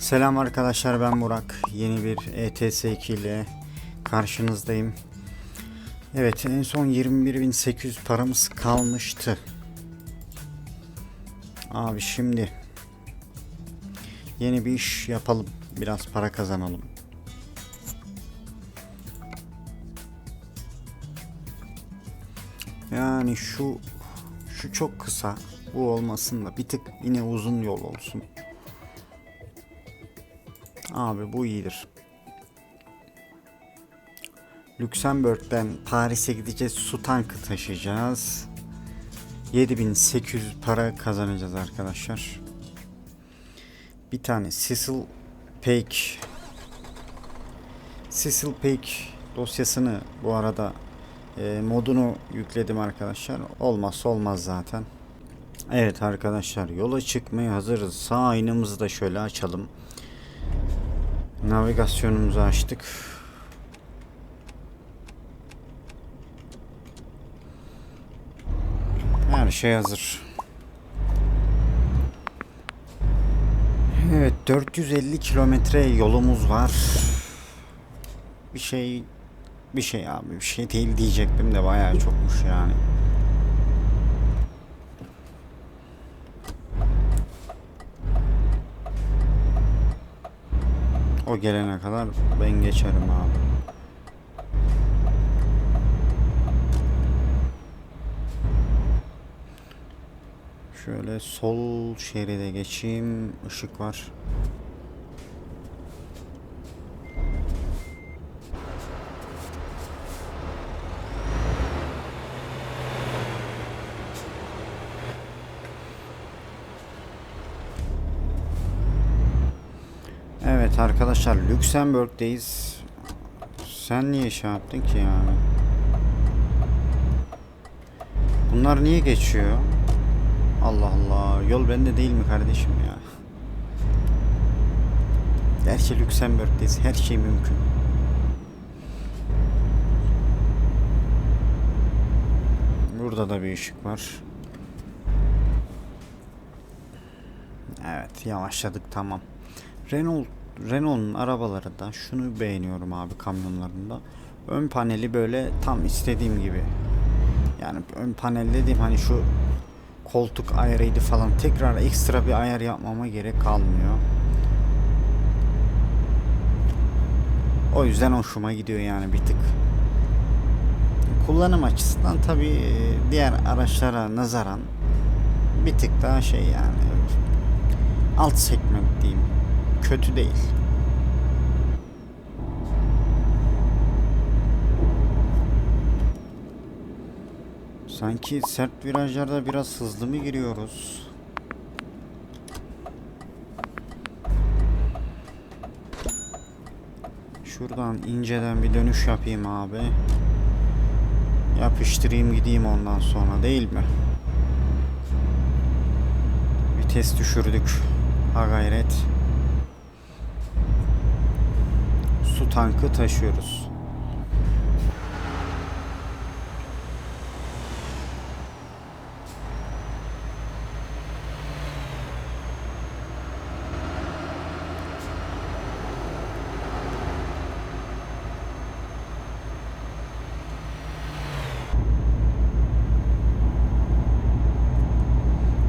Selam arkadaşlar ben Burak. Yeni bir ETS2 ile karşınızdayım. Evet en son 21.800 paramız kalmıştı. Abi şimdi yeni bir iş yapalım. Biraz para kazanalım. Yani şu şu çok kısa. Bu olmasın da bir tık yine uzun yol olsun. Abi bu iyidir. Lüksemburg'den Paris'e gideceğiz. Su tankı taşıyacağız. 7800 para kazanacağız arkadaşlar. Bir tane Cecil Peak Cecil Peak dosyasını bu arada e, modunu yükledim arkadaşlar. Olmazsa olmaz zaten. Evet arkadaşlar yola çıkmaya hazırız. Sağ aynamızı da şöyle açalım. Navigasyonumuzu açtık. Her şey hazır. Evet 450 kilometre yolumuz var. Bir şey bir şey abi bir şey değil diyecektim de bayağı çokmuş yani. O gelene kadar ben geçerim abi. Şöyle sol şeride geçeyim. Işık var. Evet arkadaşlar Lüksemburg'deyiz. Sen niye şey yaptın ki yani? Bunlar niye geçiyor? Allah Allah. Yol bende değil mi kardeşim ya? Gerçi Lüksemburg'deyiz. Her şey mümkün. Burada da bir ışık var. Evet yavaşladık tamam. Renault Renault'un arabalarında şunu beğeniyorum abi kamyonlarında. Ön paneli böyle tam istediğim gibi. Yani ön panel dediğim hani şu koltuk ayarıydı falan tekrar ekstra bir ayar yapmama gerek kalmıyor. O yüzden hoşuma gidiyor yani bir tık. Kullanım açısından tabi diğer araçlara nazaran bir tık daha şey yani alt segment diyeyim. Kötü değil. Sanki sert virajlarda biraz hızlı mı giriyoruz? Şuradan inceden bir dönüş yapayım abi. Yapıştırayım gideyim ondan sonra değil mi? Vites düşürdük. Ha gayret. Tankı taşıyoruz.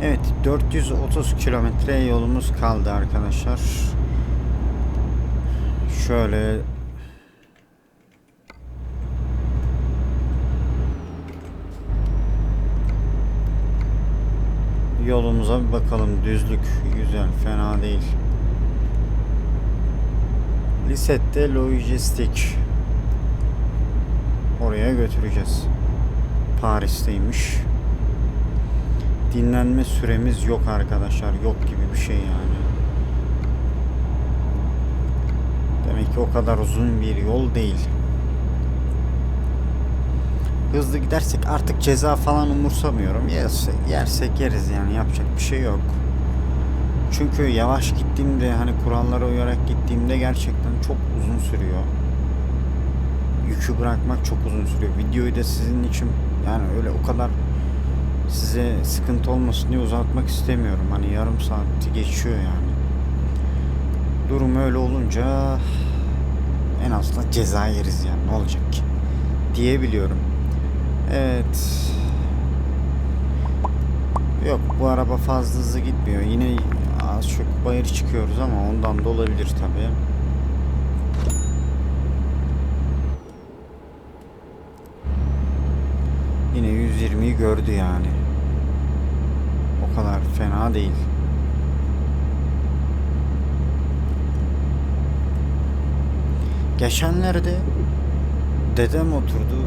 Evet 430 kilometre yolumuz kaldı arkadaşlar. Şöyle yolumuza bir bakalım. Düzlük güzel, fena değil. Lisette lojistik oraya götüreceğiz. Paris'teymiş. Dinlenme süremiz yok arkadaşlar. Yok gibi bir şey yani. Demek ki o kadar uzun bir yol değil. Hızlı gidersek artık ceza falan umursamıyorum. Yersek, yersek yeriz yani yapacak bir şey yok. Çünkü yavaş gittiğimde hani kurallara uyarak gittiğimde gerçekten çok uzun sürüyor. Yükü bırakmak çok uzun sürüyor. Videoyu da sizin için yani öyle o kadar size sıkıntı olmasın diye uzatmak istemiyorum. Hani yarım saati geçiyor yani. Durum öyle olunca en azından ceza yeriz yani ne olacak ki diyebiliyorum. Evet. Yok bu araba fazla hızlı gitmiyor. Yine az çok bayır çıkıyoruz ama ondan da olabilir tabii. Yine 120'yi gördü yani. O kadar fena değil. Geçenlerde dedem oturdu.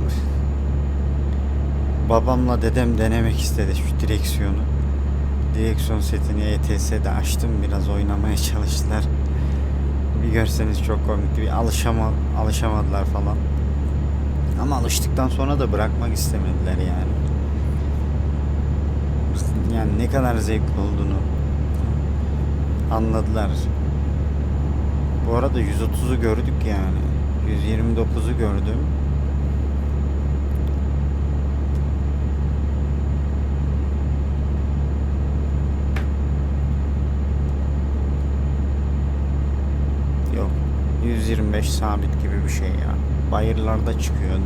Babamla dedem denemek istedi şu direksiyonu. Direksiyon setini ETS'de açtım biraz oynamaya çalıştılar. Bir görseniz çok komikti. Bir alışama, alışamadılar falan. Ama alıştıktan sonra da bırakmak istemediler yani. Yani ne kadar zevkli olduğunu anladılar. Bu arada 130'u gördük yani. 129'u gördüm. Yok. 125 sabit gibi bir şey ya. Bayırlarda çıkıyor.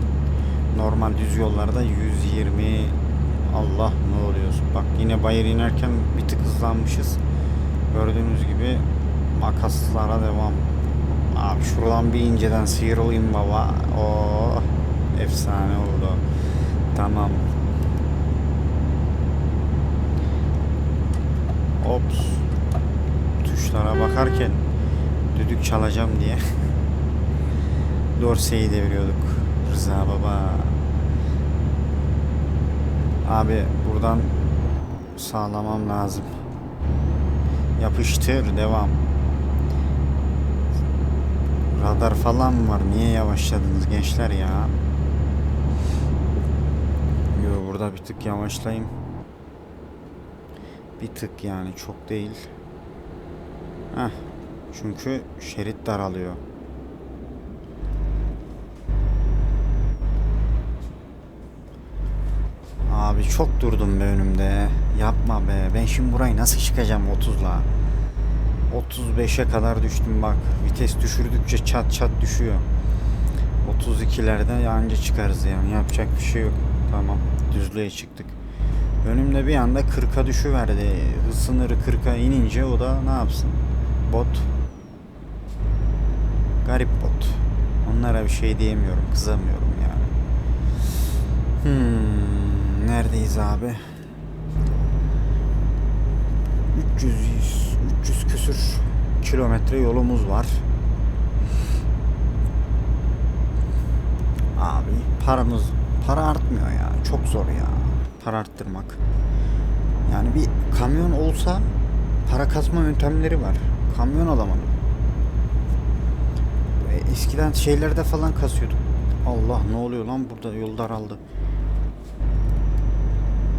Normal düz yollarda 120 Allah ne oluyorsun? Bak yine bayır inerken bir tık hızlanmışız. Gördüğünüz gibi makaslara devam. Abi şuradan bir inceden sıyrılayım baba. Oh efsane oldu. Tamam. Ops. Tuşlara bakarken düdük çalacağım diye. Dorseyi deviriyorduk. Rıza baba. Abi buradan sağlamam lazım. Yapıştır devam. Radar falan var? Niye yavaşladınız gençler ya? Yo burada bir tık yavaşlayayım. Bir tık yani çok değil. Heh. Çünkü şerit daralıyor. Abi çok durdum be önümde. Yapma be. Ben şimdi burayı nasıl çıkacağım 30'la? 35'e kadar düştüm bak. Vites düşürdükçe çat çat düşüyor. 32'lerde anca çıkarız yani. Yapacak bir şey yok. Tamam. Düzlüğe çıktık. Önümde bir anda 40'a düşüverdi. Hız sınırı 40'a inince o da ne yapsın? Bot. Garip bot. Onlara bir şey diyemiyorum. Kızamıyorum yani. Hmm, neredeyiz abi? 300 300 küsür kilometre yolumuz var. Abi paramız para artmıyor ya. Çok zor ya. Para arttırmak. Yani bir kamyon olsa para kasma yöntemleri var. Kamyon alamanın. E, Eskiden şeylerde falan kasıyorduk. Allah ne oluyor lan burada yol daraldı.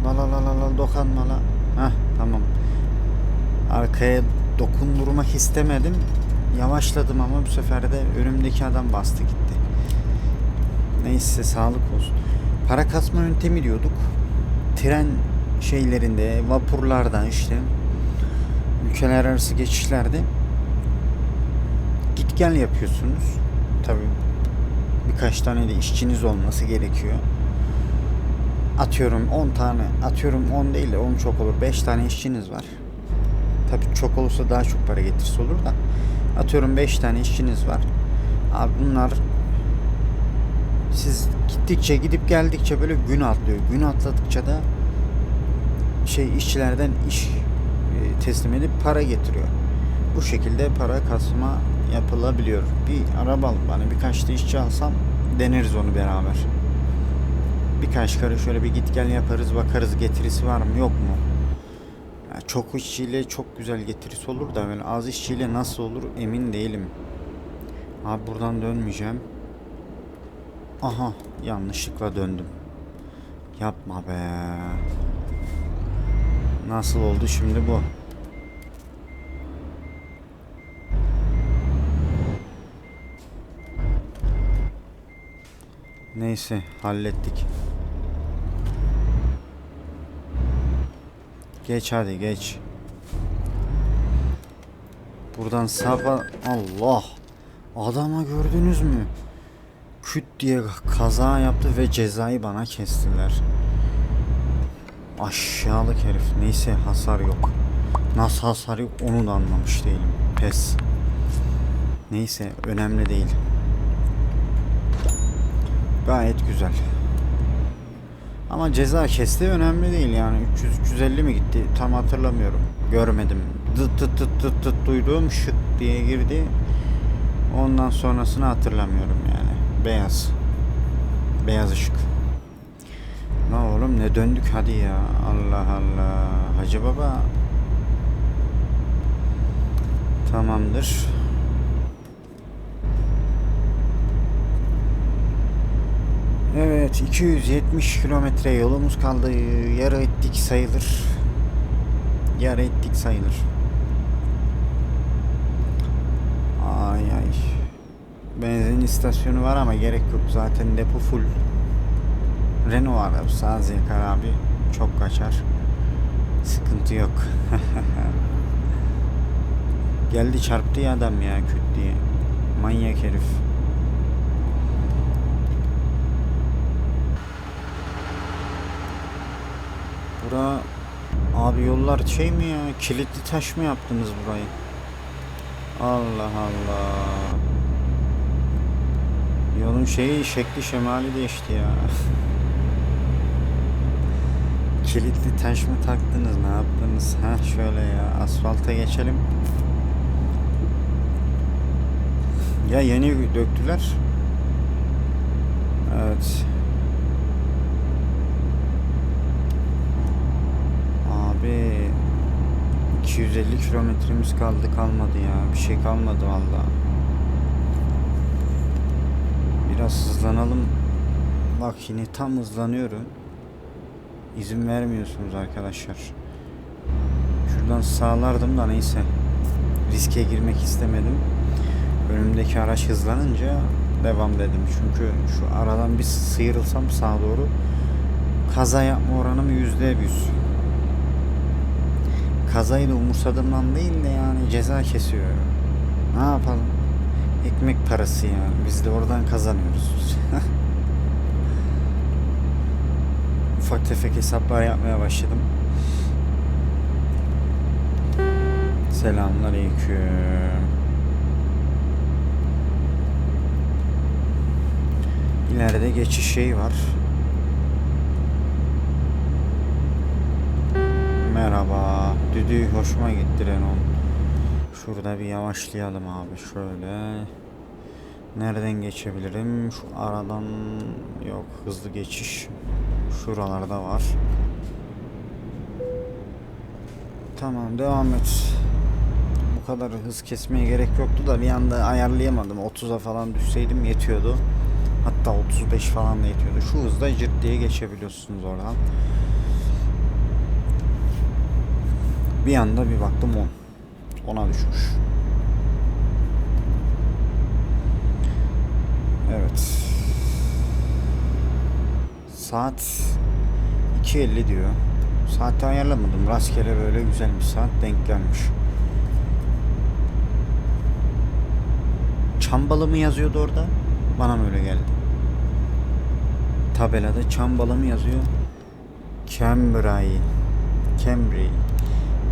La la la la la. Heh tamam. Arkaya dokundurmak istemedim. Yavaşladım ama bu sefer de önümdeki adam bastı gitti. Neyse sağlık olsun. Para kasma yöntemi diyorduk. Tren şeylerinde, vapurlarda işte ülkeler arası geçişlerde git gel yapıyorsunuz. Tabii birkaç tane de işçiniz olması gerekiyor. Atıyorum 10 tane, atıyorum 10 değil de 10 çok olur. 5 tane işçiniz var. Tabii çok olursa daha çok para getirisi olur da. Atıyorum 5 tane işçiniz var. Abi bunlar siz gittikçe gidip geldikçe böyle gün atlıyor. Gün atladıkça da şey işçilerden iş e, teslim edip para getiriyor. Bu şekilde para kasma yapılabiliyor. Bir araba alıp bana birkaç da işçi alsam deneriz onu beraber. Birkaç kere şöyle bir git gel yaparız bakarız getirisi var mı yok mu? Ya çok işçiyle çok güzel getirisi olur da böyle az işçiyle nasıl olur emin değilim. Abi buradan dönmeyeceğim. Aha yanlışlıkla döndüm. Yapma be. Nasıl oldu şimdi bu? Neyse hallettik. Geç hadi geç. Buradan sağa Allah. Adama gördünüz mü? Küt diye kaza yaptı ve cezayı bana kestiler. Aşağılık herif. Neyse hasar yok. Nasıl hasar yok onu da anlamış değilim. Pes. Neyse önemli değil. Gayet güzel. Ama ceza kesti önemli değil yani 300-350 mi gitti tam hatırlamıyorum. Görmedim. Dıt dıt dıt dıt dıt duyduğum şık diye girdi. Ondan sonrasını hatırlamıyorum yani. Beyaz. Beyaz ışık. Ne oğlum ne döndük hadi ya. Allah Allah. Hacı baba. Tamamdır. Evet 270 kilometre yolumuz kaldı. Yarı ettik sayılır. Yarı ettik sayılır. Ay ay. Benzin istasyonu var ama gerek yok. Zaten depo full. Renault var. Sağ Zekar abi. Çok kaçar. Sıkıntı yok. Geldi çarptı ya adam ya küt diye. Manyak herif. Bura abi yollar şey mi ya? Kilitli taş mı yaptınız burayı? Allah Allah. Yolun şeyi şekli şemali değişti ya. Kilitli taş mı taktınız? Ne yaptınız? Ha şöyle ya. Asfalta geçelim. Ya yeni döktüler. Evet. Abi 250 kilometremiz kaldı kalmadı ya. Bir şey kalmadı valla. Biraz hızlanalım. Bak yine tam hızlanıyorum. İzin vermiyorsunuz arkadaşlar. Şuradan sağlardım da neyse. Riske girmek istemedim. Önümdeki araç hızlanınca devam dedim. Çünkü şu aradan bir sıyrılsam sağa doğru kaza yapma oranım yüzde yüz. Kazayı da umursadığımdan değil de yani ceza kesiyor. Ne yapalım? Ekmek parası yani. Biz de oradan kazanıyoruz. Ufak tefek hesaplar yapmaya başladım. Selamünaleyküm. İleride geçiş şey var. Merhaba. Düdüğü hoşuma gitti Renault. Şurada bir yavaşlayalım abi şöyle. Nereden geçebilirim? Şu aradan yok hızlı geçiş. Şuralarda var. Tamam devam et. Bu kadar hız kesmeye gerek yoktu da bir anda ayarlayamadım. 30'a falan düşseydim yetiyordu. Hatta 35 falan da yetiyordu. Şu hızda cırt diye geçebiliyorsunuz oradan. Bir anda bir baktım 10. 10'a düşmüş. Evet. Saat 2.50 diyor. Saati ayarlamadım. Rastgele böyle güzel bir saat denk gelmiş. Çambalı mı yazıyordu orada? Bana mı öyle geldi? Tabelada Çambalı mı yazıyor? Cambrai. Cambrai.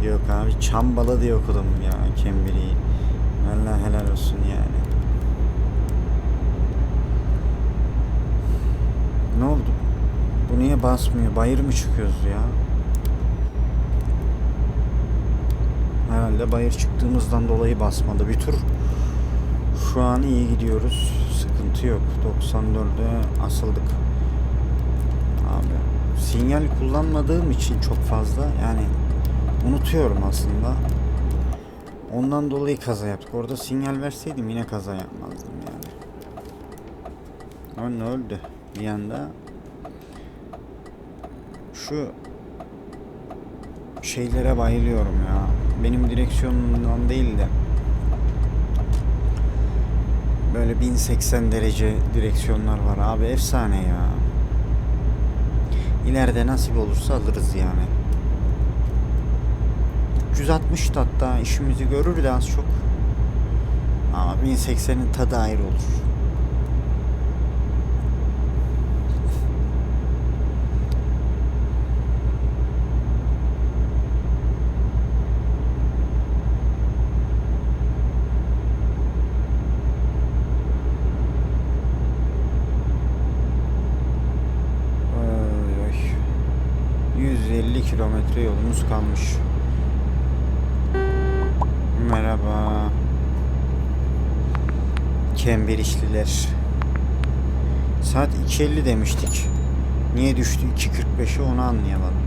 Yok abi Çambalı diye okudum ya Cambrai. Allah helal olsun yani. Ne oldu? Bu niye basmıyor? Bayır mı çıkıyoruz ya? Herhalde bayır çıktığımızdan dolayı basmadı bir tur. Şu an iyi gidiyoruz. Sıkıntı yok. 94'e asıldık. Abi sinyal kullanmadığım için çok fazla yani unutuyorum aslında. Ondan dolayı kaza yaptık. Orada sinyal verseydim yine kaza yapmazdım yani. Ön öldü bir anda. Şu şeylere bayılıyorum ya. Benim direksiyonumdan değil de böyle 1080 derece direksiyonlar var abi efsane ya. İleride nasip olursa alırız yani. 360 da hatta işimizi görür de az çok. 1080'in tadı ayrı olur. Oy, oy. 150 kilometre yolumuz kalmış. Merhaba. Kemberişliler. Saat 2.50 demiştik. Niye düştü 2.45'e onu anlayamadım.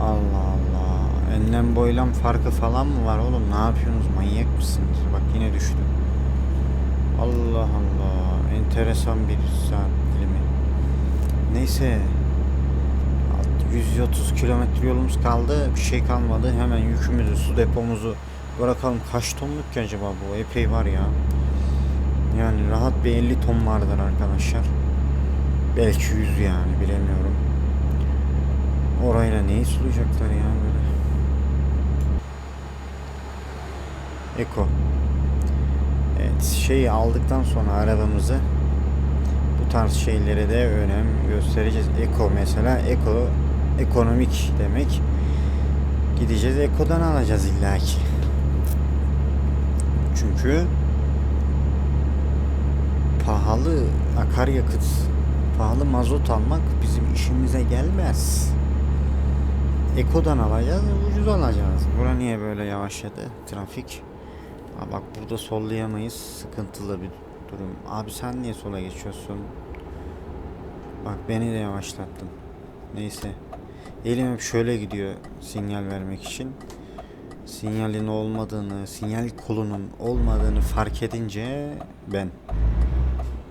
Allah Allah. Enlem boylam farkı falan mı var oğlum? Ne yapıyorsunuz? Manyak mısınız? Bak yine düştü. Allah Allah. Enteresan bir saat dilimi. Neyse. 130 kilometre yolumuz kaldı. Bir şey kalmadı. Hemen yükümüzü, su depomuzu bırakalım. Kaç tonluk ki acaba bu? Epey var ya. Yani rahat bir 50 ton vardır arkadaşlar. Belki 100 yani bilemiyorum. Orayla neyi sulayacaklar ya böyle. Eko. Evet şeyi aldıktan sonra arabamızı bu tarz şeylere de önem göstereceğiz. Eko mesela eko ekonomik demek. Gideceğiz ekodan alacağız illaki. Çünkü pahalı akaryakıt, pahalı mazot almak bizim işimize gelmez. Eko'dan alacağız, ucuz alacağız. Bura niye böyle yavaşladı? Trafik. Aa bak burada sollayamayız. Sıkıntılı bir durum. Abi sen niye sola geçiyorsun? Bak beni de yavaşlattın. Neyse. Elim hep şöyle gidiyor sinyal vermek için. Sinyalin olmadığını, sinyal kolunun olmadığını fark edince ben.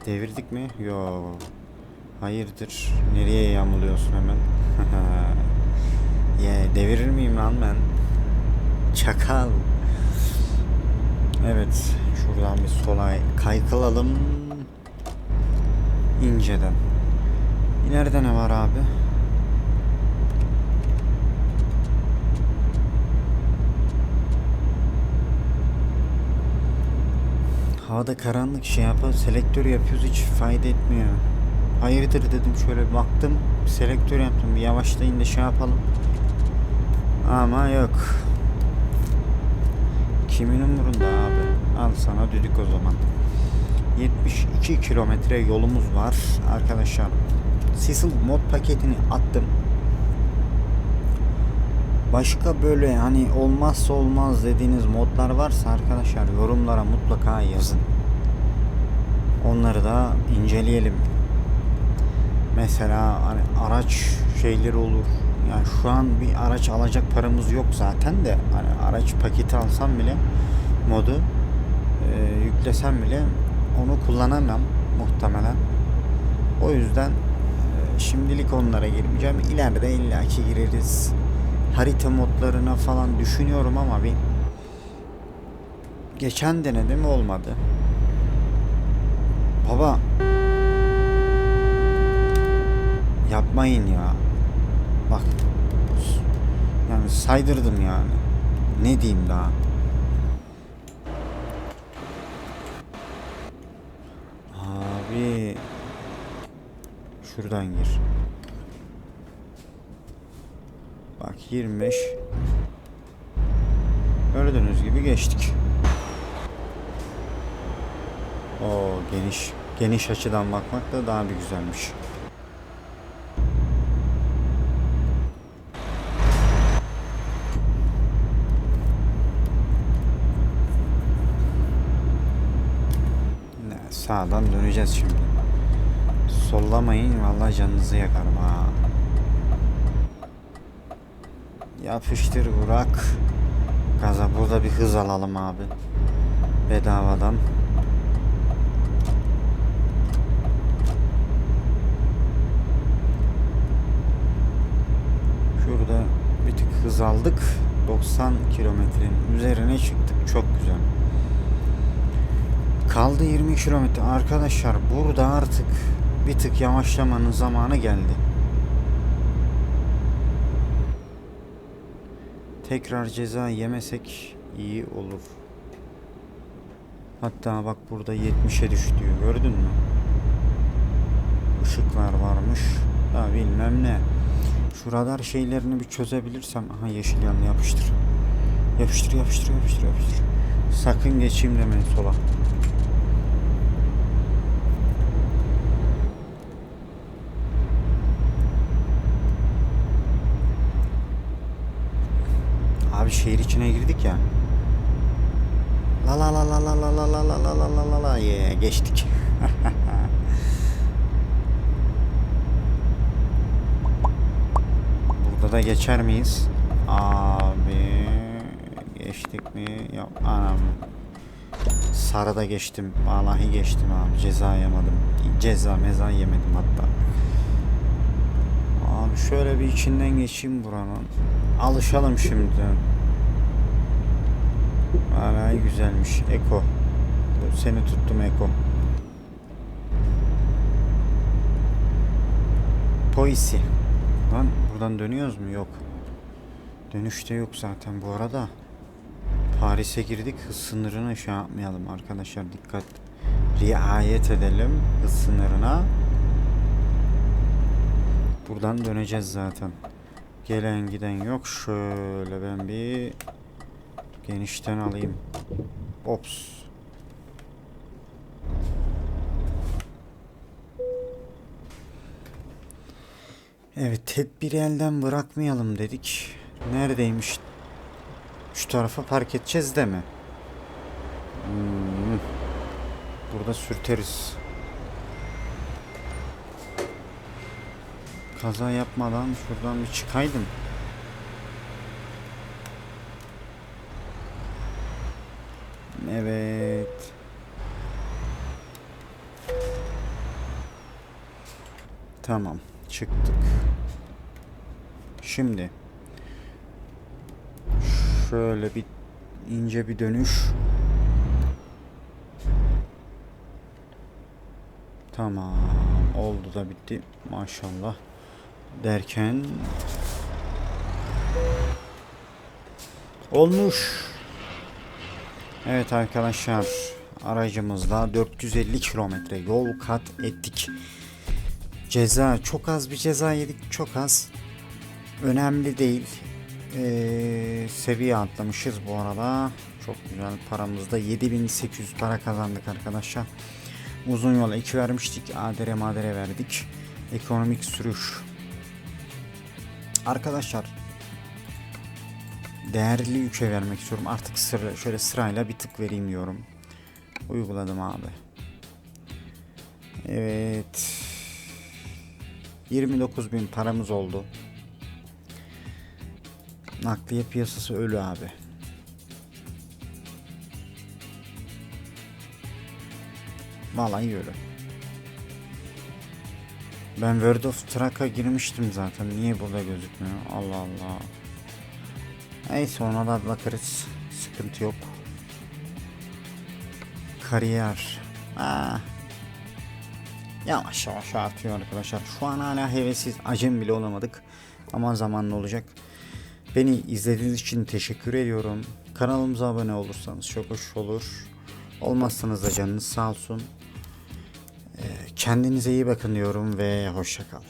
Devirdik mi? Yo. Hayırdır? Nereye yamuluyorsun hemen? Ye devirir miyim lan ben? Çakal. Evet. Şuradan bir sola kaykılalım. İnceden. İleride ne var abi? Havada karanlık şey yapalım. Selektör yapıyoruz hiç fayda etmiyor. Hayırdır dedim şöyle baktım. Selektör yaptım. Bir yavaşlayın da şey yapalım. Ama yok. Kimin umurunda abi? Al sana düdük o zaman. 72 kilometre yolumuz var arkadaşlar. Cecil mod paketini attım. Başka böyle hani olmazsa olmaz dediğiniz modlar varsa arkadaşlar yorumlara mutlaka yazın. Onları da inceleyelim. Mesela hani araç şeyleri olur. Yani şu an bir araç alacak paramız yok zaten de hani araç paketi alsam bile modu e, yüklesem bile onu kullanamam muhtemelen. O yüzden e, şimdilik onlara girmeyeceğim. İleride illaki gireriz. Harita modlarına falan düşünüyorum ama bir geçen denedim olmadı. Baba yapmayın ya. Bak yani saydırdım yani. Ne diyeyim daha? Abi şuradan gir. Bak 25 Gördüğünüz gibi geçtik. O geniş geniş açıdan bakmak da daha bir güzelmiş. Sağdan döneceğiz şimdi. Sollamayın vallahi canınızı yakarım ha. Yapıştır Burak. Gaza burada bir hız alalım abi. Bedavadan. Şurada bir tık hız aldık. 90 kilometrenin üzerine çıktık. Çok güzel. Kaldı 20 kilometre. Arkadaşlar burada artık bir tık yavaşlamanın zamanı geldi. Tekrar ceza yemesek iyi olur. Hatta bak burada 70'e düştü. Gördün mü? Işıklar varmış. Ya bilmem ne. Şu radar şeylerini bir çözebilirsem. Aha yeşil yanına yapıştır. Yapıştır yapıştır yapıştır yapıştır. Sakın geçeyim demeyin sola. Abi şehir içine girdik ya. La la la la la la la la la la la la la la ye geçtik. Burada da geçer miyiz? Abi geçtik mi? Yok anam. Sarıda geçtim. Vallahi geçtim abi. Ceza yemedim. Ceza meza yemedim hatta. Abi şöyle bir içinden geçeyim buranın. Alışalım şimdi. Vallahi güzelmiş. Eko. Seni tuttum Eko. Poisi. Lan buradan dönüyoruz mu? Yok. Dönüşte yok zaten bu arada. Paris'e girdik. Hız sınırını şey yapmayalım arkadaşlar. Dikkat. Riayet edelim hız sınırına. Buradan döneceğiz zaten. Gelen giden yok. Şöyle ben bir genişten alayım. Ops. Evet tedbiri elden bırakmayalım dedik. Neredeymiş? Şu tarafa park edeceğiz de mi? Hmm. Burada sürteriz. Kaza yapmadan şuradan bir çıkaydım. Evet. Tamam. Çıktık. Şimdi şöyle bir ince bir dönüş. Tamam. Oldu da bitti. Maşallah. Derken olmuş. Evet arkadaşlar aracımızla 450 kilometre yol kat ettik. Ceza çok az bir ceza yedik çok az. Önemli değil. Ee, seviye atlamışız bu arada. Çok güzel paramızda 7800 para kazandık arkadaşlar. Uzun yola 2 vermiştik. ADR madere verdik. Ekonomik sürüş. Arkadaşlar değerli 3'e vermek istiyorum. Artık sıra, şöyle sırayla bir tık vereyim diyorum. Uyguladım abi. Evet. 29 bin paramız oldu. Nakliye piyasası ölü abi. Vallahi ölü. Ben World of Truck'a girmiştim zaten. Niye burada gözükmüyor? Allah Allah. Neyse ona da bakarız. Sıkıntı yok. Kariyer. Ah. Yavaş yavaş artıyor arkadaşlar. Şu an hala hevesiz acem bile olamadık. Ama zamanla olacak. Beni izlediğiniz için teşekkür ediyorum. Kanalımıza abone olursanız çok hoş olur. Olmazsanız da canınız sağ olsun. Ee, Kendinize iyi bakın diyorum ve hoşça kal.